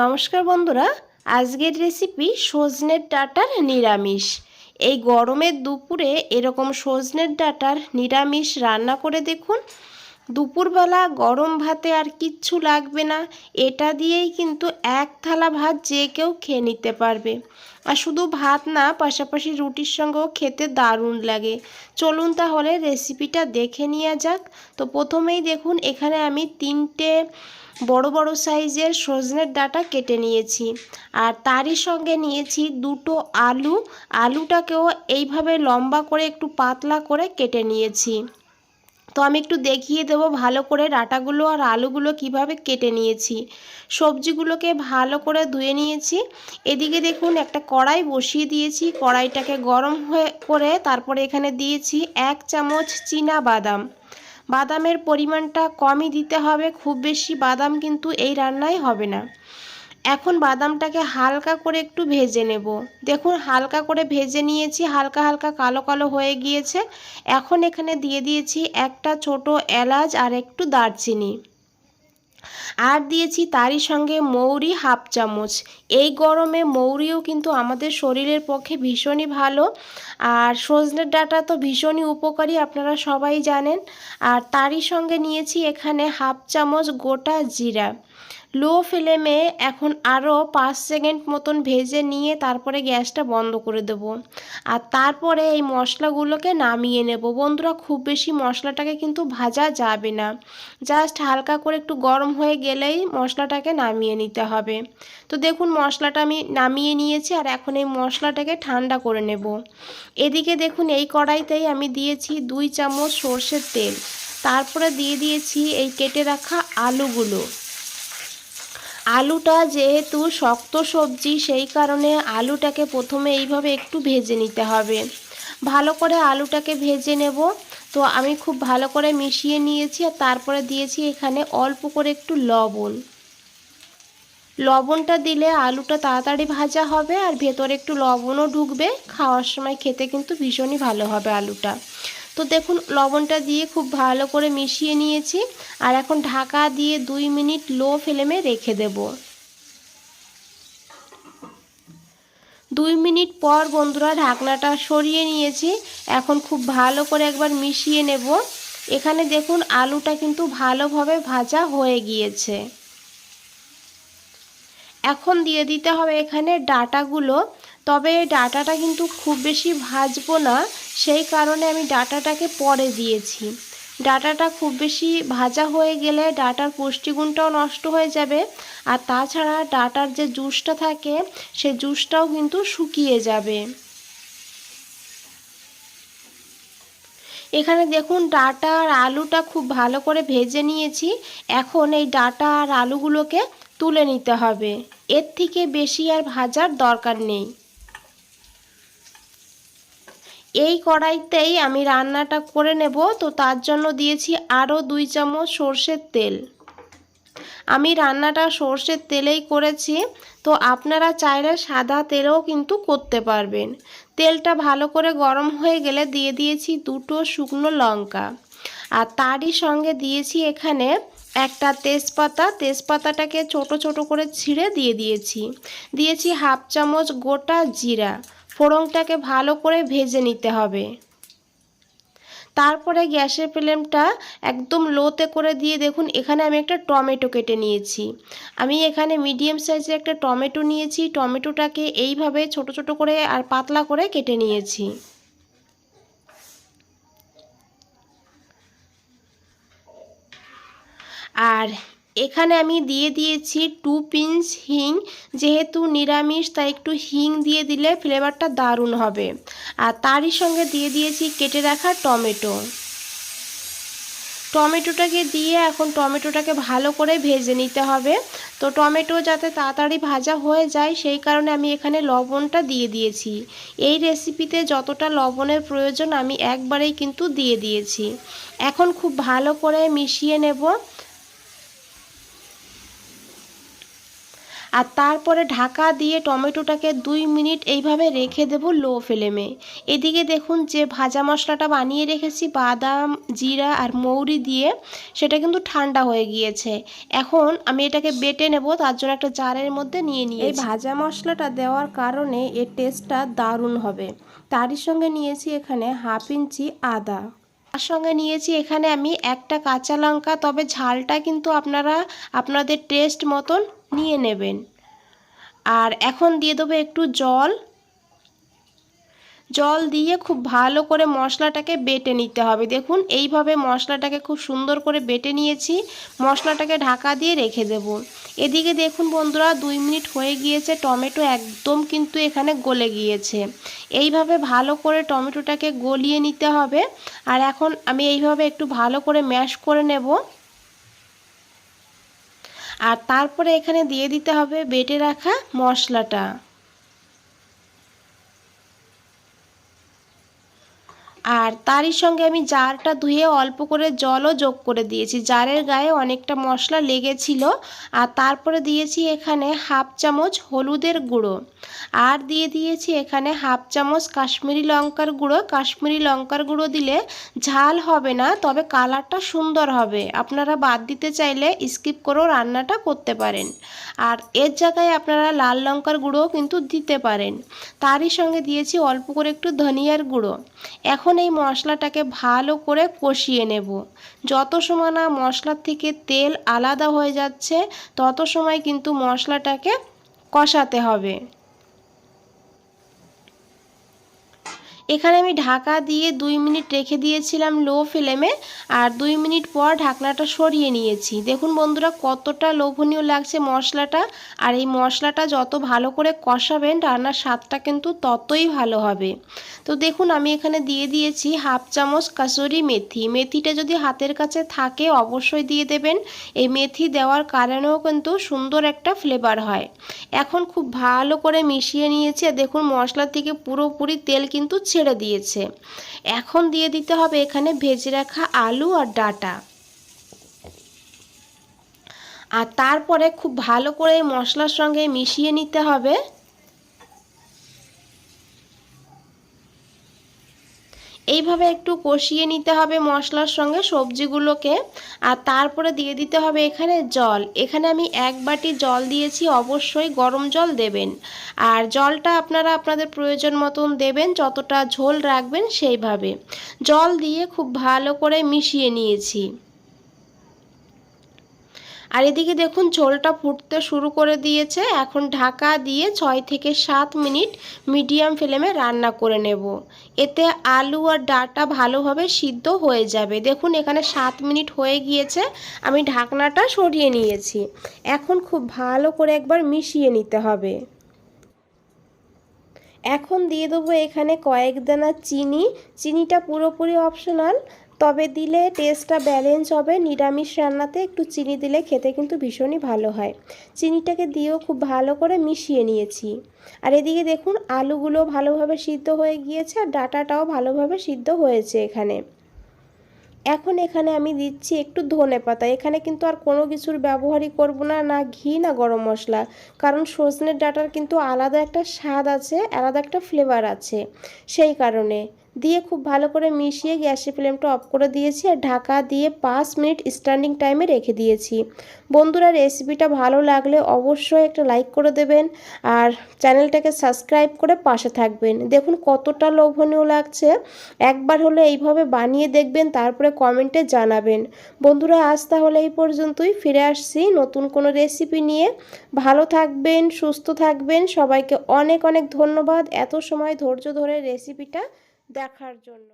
নমস্কার বন্ধুরা, আজকের রেসিপি সজনের ডাটার নিরামিষ। এই গরমের দুপুরে এরকম সজনের ডাটার নিরামিষ রান্না করে দেখুন। দুপুরবেলা গরম ভাতে আর কিচ্ছু লাগবে না, এটা দিয়েই কিন্তু এক থালা ভাত যে কেউ খেয়ে নিতে পারবে। আর শুধু ভাত না, পাশাপাশি রুটির সঙ্গেও খেতে দারুণ লাগে। চলুন তাহলে রেসিপিটা দেখে নেওয়া যাক। তো প্রথমেই দেখুন, এখানে আমি তিনটে বড় বড় সাইজের সজনের ডাটা কেটে নিয়েছি। আর তারই সঙ্গে নিয়েছি দুটো আলু। আলুটাকেও এইভাবে লম্বা করে একটু পাতলা করে কেটে নিয়েছি। তো আমি একটু দেখিয়ে দেবো ভালো করে ডাটাগুলো আর আলুগুলো কীভাবে কেটে নিয়েছি। সবজিগুলোকে ভালো করে ধুয়ে নিয়েছি। এদিকে দেখুন একটা কড়াই বসিয়ে দিয়েছি। কড়াইটাকে গরম হয়ে করে তারপরে এখানে দিয়েছি এক চামচ চীনা বাদাম। বাদামের পরিমাণটা কমই দিতে হবে, খুব বেশি বাদাম কিন্তু এই রান্নায় হবে না। এখন বাদামটাকে হালকা করে একটু ভেজে নেব। দেখুন, হালকা করে ভেজে নিয়েছি, হালকা হালকা কালো কালো হয়ে গিয়েছে। এখন এখানে দিয়ে দিয়েছি একটা ছোট এলাচ আর একটু দারচিনি। আর দিয়েছি তারই সঙ্গে মৌরি হাফ চামচ। এই গরমে মৌরিও কিন্তু আমাদের শরীরের পক্ষে ভীষণই ভালো। আর সজনের ডাটা তো ভীষণই উপকারী, আপনারা সবাই জানেন। আর তারই সঙ্গে নিয়েছি এখানে হাফ চামচ গোটা জিরা। লো ফ্লেমে এখন আরও পাঁচ সেকেন্ড মতন ভেজে নিয়ে তারপরে গ্যাসটা বন্ধ করে দেব। আর তারপরে এই মশলাগুলোকে নামিয়ে নেব। বন্ধুরা, খুব বেশি মশলাটাকে কিন্তু ভাজা যাবে না। জাস্ট হালকা করে একটু গরম হয়ে গেলেই মশলাটাকে নামিয়ে নিতে হবে। তো দেখুন, মশলাটা আমি নামিয়ে নিয়েছি আর এখন এই মশলাটাকে ঠান্ডা করে নেব। এদিকে দেখুন, এই কড়াইতেই আমি দিয়েছি দুই চামচ সর্ষের তেল। তারপরে দিয়ে দিয়েছি এই কেটে রাখা আলুগুলো। আলুটা যেহেতু শক্ত সবজি, সেই কারণে আলুটাকে প্রথমে এইভাবে একটু ভেজে নিতে হবে। ভালো করে আলুটাকে ভেজে নেব। তো আমি খুব ভালো করে মিশিয়ে নিয়েছি আর তারপরে দিয়েছি এখানে অল্প করে একটু লবণ। লবণটা দিলে আলুটা তাড়াতাড়ি ভাজা হবে আর ভেতরে একটু লবণও ঢুকবে। খাওয়ার সময় খেতে কিন্তু ভীষণই ভালো হবে আলুটা। তো দেখুন, লবণটা দিয়ে খুব ভালো করে মিশিয়ে নিয়েছি। আর এখন ঢাকা দিয়ে দুই মিনিট লো ফ্লেমে রেখে দেব। দুই মিনিট পর বন্ধুরা ঢাকনাটা সরিয়ে নিয়েছি। এখন খুব ভালো করে একবার মিশিয়ে নেব। এখানে দেখুন, আলুটা কিন্তু ভালোভাবে ভাজা হয়ে গিয়েছে। এখন দিয়ে দিতে হবে এখানে ডাটাগুলো। তবে ডাটাটা কিন্তু খুব বেশি ভাজবো না, সেই কারণে আমি ডাটাটাকে পরে দিয়েছি। ডাটাটা খুব বেশি ভাজা হয়ে গেলে ডাটার পুষ্টিগুণটাও নষ্ট হয়ে যাবে, আর তাছাড়া ডাটার যে জুসটা থাকে, সে জুসটাও কিন্তু শুকিয়ে যাবে। এখানে দেখুন ডাটা আর আলুটা খুব ভালো করে ভেজে নিয়েছি, এখন এই ডাটা আর আলুগুলোকে তুলে নিতে হবে। এর থেকে বেশি আর ভাজার দরকার নেই। এই কড়াইতেই আমি রান্নাটা করে নেব। তো তার জন্য দিয়েছি আরও দুই চামচ সর্ষের তেল। আমি রান্নাটা সর্ষের তেলেই করেছি। তো আপনারা চাইলে সাদা তেলেও কিন্তু করতে পারবেন। তেলটা ভালো করে গরম হয়ে গেলে দিয়ে দিয়েছি দুটো শুকনো লঙ্কা। আর তারই সঙ্গে দিয়েছি এখানে একটা তেজপাতা। তেজপাতাটাকে ছোট ছোট করে ছিঁড়ে দিয়ে দিয়েছি। দিয়েছি হাফ চামচ গোটা জিরা। ফোড়নটাকে ভালো করে ভেজে নিতে হবে। তারপরে গ্যাসের ফ্লেমটা একদম লোতে করে দিয়ে দেখুন, এখানে আমি একটা টমেটো কেটে নিয়েছি। আমি এখানে মিডিয়াম সাইজের একটা টমেটো নিয়েছি, টমেটোটাকে এইভাবে ছোট ছোট করে আর পাতলা করে কেটে নিয়েছি। আর এখানে আমি দিয়ে দিয়েছি টু পিঞ্চ হিং, যেহেতু নিরামিষ, তাই একটু হিং দিয়ে দিলে ফ্লেভারটা দারুণ হবে। আর তারই সঙ্গে দিয়ে দিয়েছি কেটে রাখা টমেটো। টমেটোটাকে দিয়ে এখন টমেটোটাকে ভালো করে ভেজে নিতে হবে। তো টমেটো যাতে তাড়াতাড়ি ভাজা হয়ে যায়, সেই কারণে আমি এখানে লবণটা দিয়ে দিয়েছি। এই রেসিপিতে যতটা লবণের প্রয়োজন, আমি একবারেই কিন্তু দিয়ে দিয়েছি। এখন খুব ভালো করে মিশিয়ে নেব। আর তারপরে ঢাকা দিয়ে টমেটোটাকে দুই মিনিট এইভাবে রেখে দেবো লো ফ্লেমে। এদিকে দেখুন যে ভাজা মশলাটা বানিয়ে রেখেছি বাদাম জিরা আর মৌরি দিয়ে সেটা কিন্তু ঠান্ডা হয়ে গিয়েছে। এখন আমি এটাকে বেটে নেব তার জন্য একটা জারের মধ্যে নিয়ে নিয়ে এই ভাজা মশলাটা দেওয়ার কারণে এর টেস্টটা দারুণ হবে। তারই সঙ্গে নিয়েছি এখানে হাফ ইঞ্চি আদা। তার সঙ্গে নিয়েছি এখানে আমি একটা কাঁচা লঙ্কা তবে ঝালটা কিন্তু আপনারা আপনাদের টেস্ট মতন নিয়ে নেবেন। আর এখন দিয়ে দেবো একটু জল। জল দিয়ে খুব ভালো করে মশলাটাকে বেটে নিতে হবে। দেখুন, এইভাবে মশলাটাকে খুব সুন্দর করে বেটে নিয়েছি। মশলাটাকে ঢাকা দিয়ে রেখে দেব। এদিকে দেখুন বন্ধুরা, দুই মিনিট হয়ে গিয়েছে। টমেটো একদম কিন্তু এখানে গলে গিয়েছে। এইভাবে ভালো করে টমেটোটাকে গলিয়ে নিতে হবে। আর এখন আমি এইভাবে একটু ভালো করে ম্যাশ করে নেব। আর তারপরে এখানে দিয়ে দিতে হবে বেটে রাখা মশলাটা। আর তারই সঙ্গে আমি জারটা ধুয়ে অল্প করে জলও যোগ করে দিয়েছি। জারের গায়ে অনেকটা মশলা লেগেছিল আর তারপরে দিয়েছি এখানে হাফ চামচ হলুদের গুঁড়ো। আর দিয়ে দিয়েছি এখানে হাফ চামচ কাশ্মীরি লঙ্কার গুঁড়ো। কাশ্মীরি লঙ্কার গুঁড়ো দিলে ঝাল হবে না, তবে কালারটা সুন্দর হবে। আপনারা বাদ দিতে চাইলে স্কিপ করেও রান্নাটা করতে পারেন। আর এর জায়গায় আপনারা লাল লঙ্কার গুঁড়োও কিন্তু দিতে পারেন। তারই সঙ্গে দিয়েছি অল্প করে একটু ধনিয়ার গুঁড়ো। এখন এই মশলাটাকে ভালো করে কষিয়ে নেব। যত সময় না মশলার থেকে তেল আলাদা হয়ে যাচ্ছে, তত সময় কিন্তু মশলাটাকে কষাতে হবে। এখানে আমি ঢাকা দিয়ে দুই মিনিট রেখে দিয়েছিলাম লো ফ্লেমে, আর দুই মিনিট পর ঢাকনাটা সরিয়ে নিয়েছি। দেখুন বন্ধুরা, কতটা লোভনীয় লাগছে মশলাটা, আর এই মশলাটা যত ভালো করে কষাবেন, রান্নার স্বাদটা কিন্তু ততই ভালো হবে। তো দেখুন, আমি এখানে দিয়ে দিয়েছি হাফ চামচ কাসুরি মেথি। মেথিটা যদি হাতের কাছে থাকে, অবশ্যই দিয়ে দেবেন। এই মেথি দেওয়ার কারণেও কিন্তু সুন্দর একটা ফ্লেভার হয়। এখন খুব ভালো করে মিশিয়ে নিয়েছি, আর দেখুন মশলা থেকে পুরোপুরি তেল কিন্তু ছেড়ে দিয়েছে। এখন দিয়ে দিতে হবে এখানে ভেজে রাখা আলু আর ডাটা। আর তারপরে খুব ভালো করে মশলার সঙ্গে মিশিয়ে নিতে হবে। এইভাবে একটু কষিয়ে নিতে হবে মশলার সঙ্গে সবজিগুলোকে, আর তারপরে দিয়ে দিতে হবে এখানে জল। এখানে আমি এক বাটি জল দিয়েছি, অবশ্যই গরম জল দেবেন। আর জলটা আপনারা আপনাদের প্রয়োজন মতন দেবেন, যতটা ঝোল রাখবেন সেইভাবে। জল দিয়ে খুব ভালো করে মিশিয়ে নিয়েছি। আর এদিকে দেখুন ঝোলটা ফুটতে শুরু করে দিয়েছে। এখন ঢাকা দিয়ে ছয় থেকে সাত মিনিট মিডিয়াম ফ্লেমে রান্না করে নেব। এতে আলু আর ডাটা ভালোভাবে সিদ্ধ হয়ে যাবে। দেখুন, এখানে সাত মিনিট হয়ে গিয়েছে। আমি ঢাকনাটা সরিয়ে নিয়েছি। এখন খুব ভালো করে একবার মিশিয়ে নিতে হবে। এখন দিয়ে দেবো এখানে কয়েক দানা চিনি। চিনিটা পুরোপুরি অপশনাল তবে দিলে টেস্টটা ব্যালেন্স হবে। নিরামিষ রান্নাতে একটু চিনি দিলে খেতে কিন্তু ভীষণই ভালো হয়। চিনিটাকে দিয়েও খুব ভালো করে মিশিয়ে নিয়েছি। আর এদিকে দেখুন, আলুগুলো ভালোভাবে সিদ্ধ হয়ে গিয়েছে আর ডাটাটাও ভালোভাবে সিদ্ধ হয়েছে এখানে। এখন এখানে আমি দিচ্ছি একটু ধনে পাতা। এখানে কিন্তু আর কোনো কিছুর ব্যবহারই করব না না ঘি, না গরম মশলা। কারণ সজনের ডাটার কিন্তু আলাদা একটা স্বাদ আছে, আলাদা একটা ফ্লেভার আছে। সেই কারণে দিয়ে খুব ভালো করে মিশিয়ে গ্যাসের ফ্লেমটা অফ করে দিয়েছি আর ঢাকা দিয়ে পাঁচ মিনিট স্ট্যান্ডিং টাইমে রেখে দিয়েছি। বন্ধুরা রেসিপিটা ভালো লাগলে অবশ্যই একটা লাইক করে দেবেন আর চ্যানেলটাকে সাবস্ক্রাইব করে পাশে থাকবেন। দেখুন কতটা লোভনীয় লাগছে। একবার হলে এইভাবে বানিয়ে দেখবেন, তারপরে কমেন্টে জানাবেন। বন্ধুরা, আজ তাহলে এই পর্যন্তই। ফিরে আসছি নতুন কোনো রেসিপি নিয়ে। ভালো থাকবেন, সুস্থ থাকবেন। সবাইকে অনেক অনেক ধন্যবাদ। এত সময় ধৈর্য ধরে রেসিপিটা দেখার জন্য।